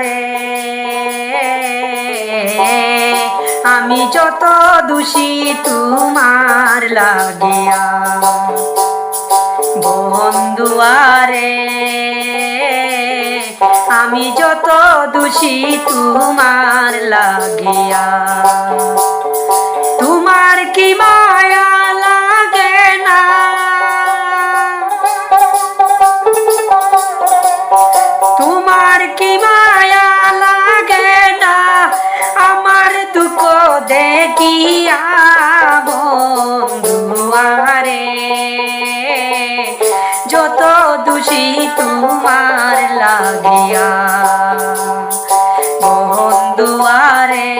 রে আমি যত দুষি তোমার লাগিয়া বন্ধুয়ারে আমি যত দুষি তোমার লাগিয়া, তোমার কি মায়া দেখিয়া বন্ধুয়ারে যত দোষী তোমার লাগিয়া। বন্ধুয়ারে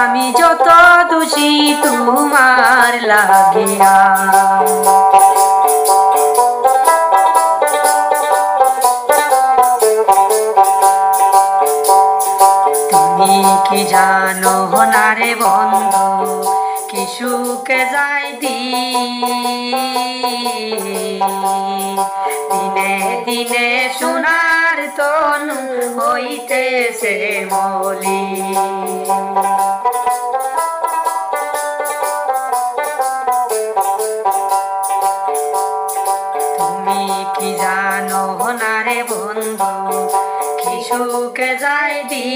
আমি যত দোষী তোমার লাগিয়া। জানো না রে বন্ধু কি সুখে যাই দিনে দিনে সোনার তনু হইতেছে মলি। কি যায় দি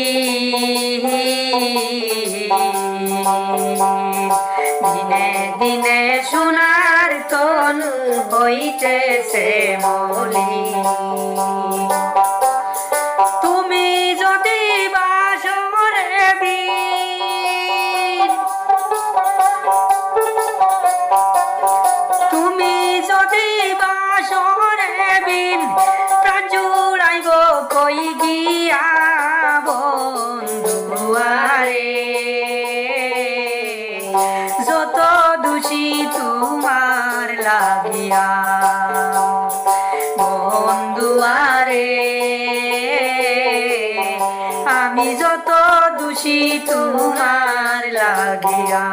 দিনে দিনে সোনার তনু হইতেছে মলি। লাগিয়া বন্ধুয়ারে আমি যত দোষী তোমার লাগিয়া।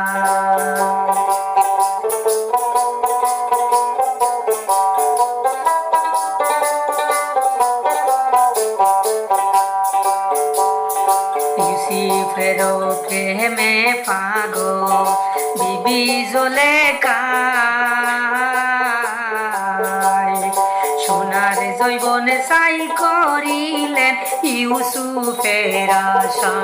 ফেরো প্রেমে পাগো বিবি জলে কায় সাই করিলেন ইউসুফের আশা।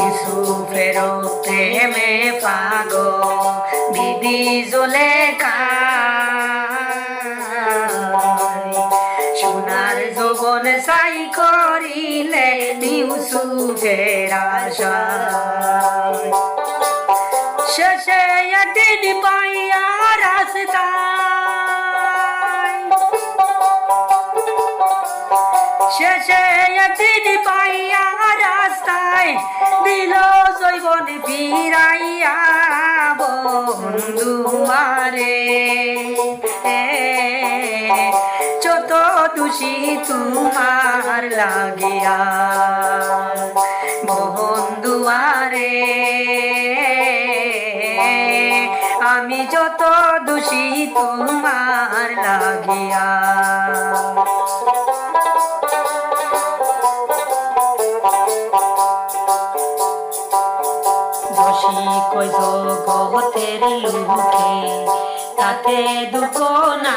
ইউসুফের প্রেমে পাগো সাই করিলে ইউসুফের আশা। শেষে একদিন পাইয়া রাস্তায়। শেষে একদিন পাইয়া রাস্তায় দিল জৈবন ফিরাইয়া বন্ধু মারে। যত দোষী তোমার লাগিয়া বন্ধুয়ারে আমি যত দোষী তোমার লাগিয়া। দোষী তাতে দুঃখ না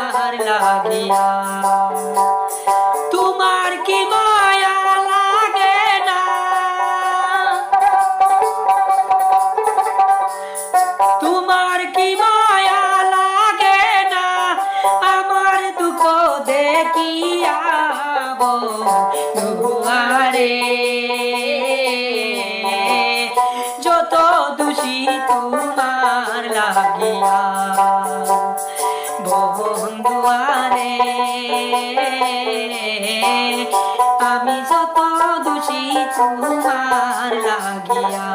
লাগিয়া তোমার কি মায়া লাগে না? তোমার কি মায়া লাগে না? আমার দুঃখ দেখিয়া আমি যত দোষী তোমার লাগিয়া।